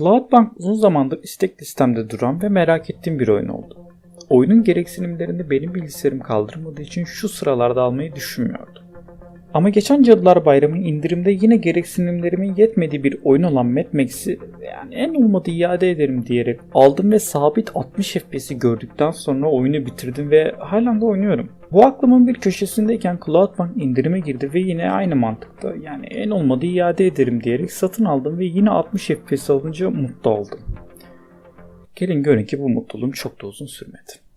Cloudbank uzun zamandır istek listemde duran ve merak ettiğim bir oyun oldu. Oyunun gereksinimlerini benim bilgisayarım kaldırmadığı için şu sıralarda almayı düşünmüyordum. Ama geçen Cadılar Bayramı indirimde yine gereksinimlerimin yetmediği bir oyun olan Mad Max'i yani en olmadı iade ederim diyerek aldım ve sabit 60 FPS'i gördükten sonra oyunu bitirdim ve halen de oynuyorum. Bu aklımın bir köşesindeyken Cloudbank indirime girdi ve yine aynı mantıkta yani en olmadı iade ederim diyerek satın aldım ve yine 60 FPS alınca mutlu oldum. Gelin görün ki bu mutluluğum çok da uzun sürmedi.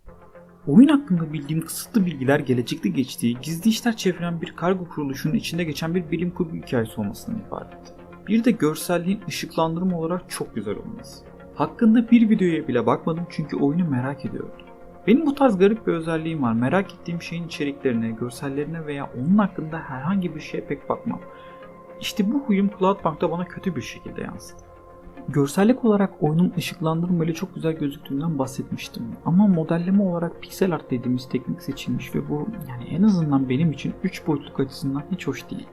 Oyun hakkında bildiğim kısıtlı bilgiler gelecekte geçtiği, gizli işler çeviren bir kargo kuruluşunun içinde geçen bir bilim kurgu hikayesi olmasından ibaret. Bir de görselliğin ışıklandırma olarak çok güzel olması. Hakkında bir videoya bile bakmadım çünkü oyunu merak ediyordum. Benim bu tarz garip bir özelliğim var. Merak ettiğim şeyin içeriklerine, görsellerine veya onun hakkında herhangi bir şeye pek bakmam. İşte bu huyum Cloudbank'ta bana kötü bir şekilde yansıdı. Görsellik olarak oyunun ışıklandırmayla çok güzel gözüktüğünden bahsetmiştim. Ama modelleme olarak pixel art dediğimiz teknik seçilmiş ve bu yani en azından benim için 3 boyutluk açısından hiç hoş değil.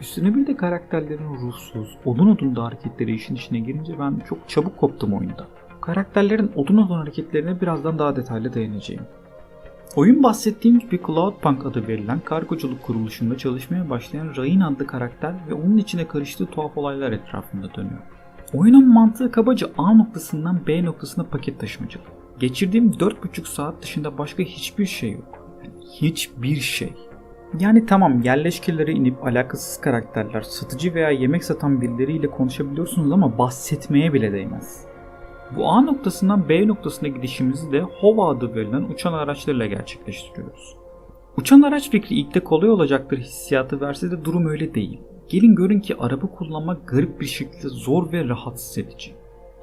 Üstüne bir de karakterlerin ruhsuz, odun odun hareketleri işin içine girince ben çok çabuk koptum oyunda. Karakterlerin odun odun hareketlerine birazdan daha detaylı değineceğim. Oyun bahsettiğim gibi Cloudpunk adı verilen kargoculuk kuruluşunda çalışmaya başlayan Rain adlı karakter ve onun içine karıştığı tuhaf olaylar etrafında dönüyor. Oyunun mantığı kabaca A noktasından B noktasına paket taşımacılık. Geçirdiğim 4,5 saat dışında başka hiçbir şey yok. Yani hiçbir şey. Yani tamam yerleşkelere inip alakasız karakterler, satıcı veya yemek satan birileriyle konuşabiliyorsunuz ama bahsetmeye bile değmez. Bu A noktasından B noktasına gidişimizi de HOVA adı verilen uçan araçlarla gerçekleştiriyoruz. Uçan araç fikri ilk de kolay olacaktır hissiyatı verse de durum öyle değil. Gelin görün ki araba kullanmak garip bir şekilde zor ve rahatsız edici.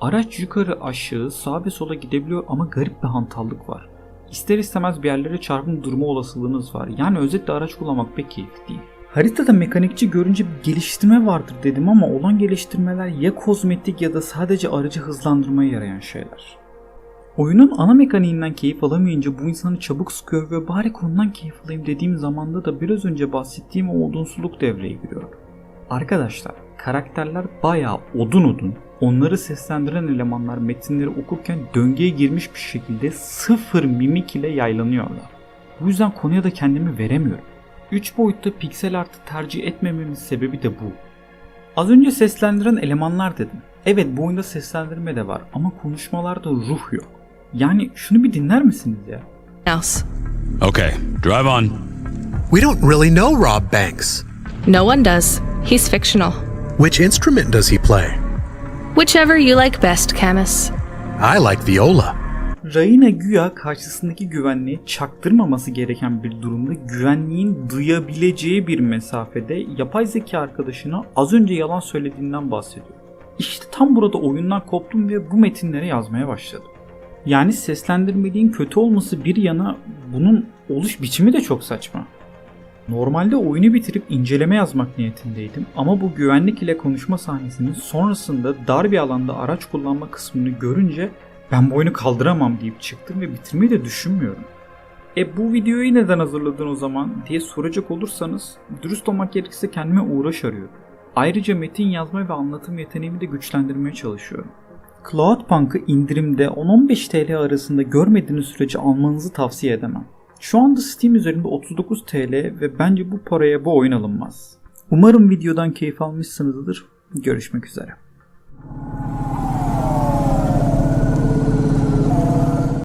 Araç yukarı aşağı sağ ve sola gidebiliyor ama garip bir hantallık var. İster istemez bir yerlere çarpım durma olasılığınız var. Yani özetle araç kullanmak pek keyifli değil. Haritada mekanikçi görünce bir geliştirme vardır dedim ama olan geliştirmeler ya kozmetik ya da sadece aracı hızlandırmaya yarayan şeyler. Oyunun ana mekaniğinden keyif alamayınca bu insanı çabuk sıkıyor ve bari konudan keyif alayım dediğim zamanda da biraz önce bahsettiğim o odunsuluk devreye giriyor. Arkadaşlar karakterler bayağı odun odun. Onları seslendiren elemanlar metinleri okurken döngüye girmiş bir şekilde sıfır mimik ile yaylanıyorlar. Bu yüzden konuya da kendimi veremiyorum. 3 boyutta piksel artı tercih etmememin sebebi de bu. Az önce seslendiren elemanlar dedim. Evet bu oyunda seslendirme de var ama konuşmalarda ruh yok. Yani şunu bir dinler misiniz ya? else. Okay, drive on. We don't really know Rob Banks. No one does. He's fictional. Which instrument does he play? Whichever you like best, Camus. I like viola. Rayna güya karşısındaki güvenliğe çaktırmaması gereken bir durumda güvenliğin duyabileceği bir mesafede yapay zeka arkadaşına az önce yalan söylediğinden bahsediyor. İşte tam burada oyundan koptum ve bu metinlere yazmaya başladım. Yani seslendirmeliğin kötü olması bir yana bunun oluş biçimi de çok saçma. Normalde oyunu bitirip inceleme yazmak niyetindeydim ama bu güvenlik ile konuşma sahnesinin sonrasında dar bir alanda araç kullanma kısmını görünce ben bu oyunu kaldıramam deyip çıktım ve bitirmeyi de düşünmüyorum. E bu videoyu neden hazırladın o zaman diye soracak olursanız dürüst olmak gerekirse kendime uğraş arıyorum. Ayrıca metin yazma ve anlatım yeteneğimi de güçlendirmeye çalışıyorum. Cloudpunk'ı indirimde 10-15 TL arasında görmediğiniz sürece almanızı tavsiye edemem. Şu anda Steam üzerinde 39 TL ve bence bu paraya bu oyun alınmaz. Umarım videodan keyif almışsınızdır. Görüşmek üzere.